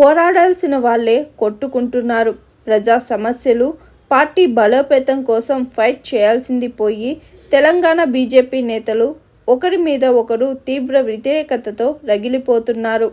పోరాడాల్సిన వాళ్ళే కొట్టుకుంటున్నారు. ప్రజా సమస్యలు పార్టీ బలోపేతం కోసం ఫైట్ చేయాల్సింది పోయి తెలంగాణ బీజేపీ నేతలు ఒకరి మీద ఒకరు తీవ్ర వ్యతిరేకతతో రగిలిపోతున్నారు.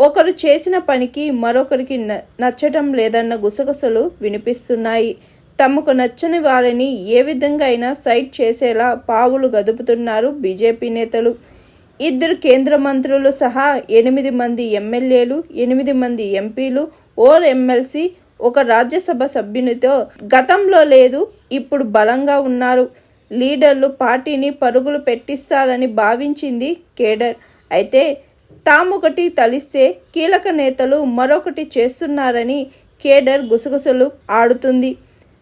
ఒకరు చేసిన పనికి మరొకరికి న- నచ్చటం లేదన్న గుసగుసలు వినిపిస్తున్నాయి. తమకు నచ్చని వారిని ఏ విధంగా అయినా సైట్ చేసేలా పావులు గదుపుతున్నారు బీజేపీ నేతలు. ఇద్దరు కేంద్ర మంత్రులు సహా ఎనిమిది మంది ఎమ్మెల్యేలు ఎనిమిది మంది ఎంపీలు ఓర్ ఎమ్మెల్సీ ఒక రాజ్యసభ సభ్యునితో గతంలో లేదు ఇప్పుడు బలంగా ఉన్నారు. లీడర్లు పార్టీని పరుగులు పెట్టిస్తారని భావించింది కేడర్. అయితే తామొకటి తలిస్తే కీలక నేతలు మరొకటి చేస్తున్నారని కేడర్ గుసగుసలు ఆడుతుంది.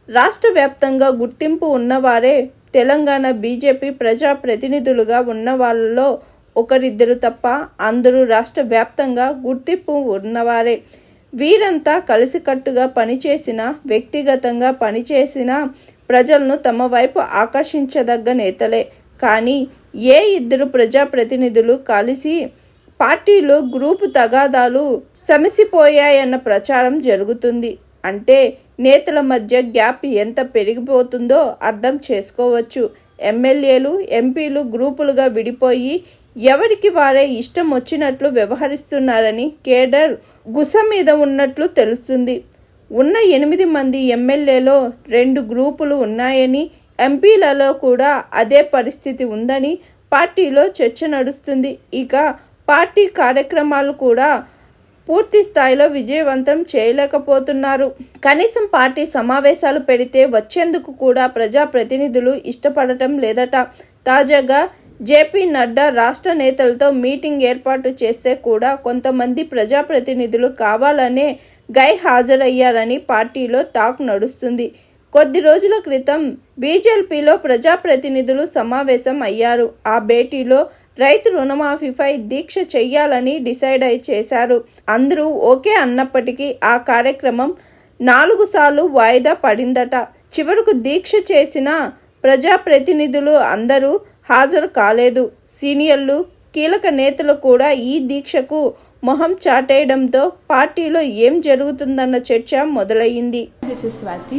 రాష్ట్ర వ్యాప్తంగా గుర్తింపు ఉన్నవారే తెలంగాణ బీజేపీ ప్రజాప్రతినిధులుగా ఉన్న వాళ్ళలో ఒకరిద్దరు తప్ప అందరూ రాష్ట్ర వ్యాప్తంగా గుర్తింపు ఉన్నవారే. వీరంతా కలిసికట్టుగా పనిచేసిన వ్యక్తిగతంగా పనిచేసిన ప్రజలను తమ వైపు ఆకర్షించదగ్గ నేతలే. కానీ ఏ ఇద్దరు ప్రజాప్రతినిధులు కలిసి పార్టీలో గ్రూపు తగాదాలు సమసిపోయాయన్న ప్రచారం జరుగుతుంది. అంటే నేతల మధ్య గ్యాప్ ఎంత పెరిగిపోతుందో అర్థం చేసుకోవచ్చు. ఎమ్మెల్యేలు ఎంపీలు గ్రూపులుగా విడిపోయి ఎవరికి వారే ఇష్టం వచ్చినట్లు వ్యవహరిస్తున్నారని కేడర్ గుస మీద ఉన్నట్లు తెలుస్తుంది. ఉన్న ఎనిమిది మంది ఎమ్మెల్యేలో రెండు గ్రూపులు ఉన్నాయని ఎంపీలలో కూడా అదే పరిస్థితి ఉందని పార్టీలో చర్చ నడుస్తుంది. ఇక పార్టీ కార్యక్రమాలు కూడా పూర్తి స్థాయిలో విజయవంతం చేయలేకపోతున్నారు. కనీసం పార్టీ సమావేశాలు పెడితే వచ్చేందుకు కూడా ప్రజాప్రతినిధులు ఇష్టపడటం లేదట. తాజాగా జేపీ నడ్డా రాష్ట్ర నేతలతో మీటింగ్ ఏర్పాటు చేస్తే కూడా కొంతమంది ప్రజాప్రతినిధులు కావాలనే గై హాజరయ్యారని పార్టీలో టాక్ నడుస్తుంది. కొద్ది రోజుల క్రితం బీజేపీలో ప్రజాప్రతినిధులు సమావేశం అయ్యారు. ఆ భేటీలో రైతు రుణమాఫీపై దీక్ష చేయాలని డిసైడ్ అయి చేశారు. అందరూ ఓకే అన్నప్పటికీ ఆ కార్యక్రమం నాలుగు సార్లు వాయిదా పడిందట. చివరకు దీక్ష చేసిన ప్రజాప్రతినిధులు అందరూ హాజరు కాలేదు. సీనియర్లు కీలక నేతలు కూడా ఈ దీక్షకు మొహం చాటేయడంతో పార్టీలో ఏం జరుగుతుందన్న చర్చ మొదలయ్యింది. This is Swathi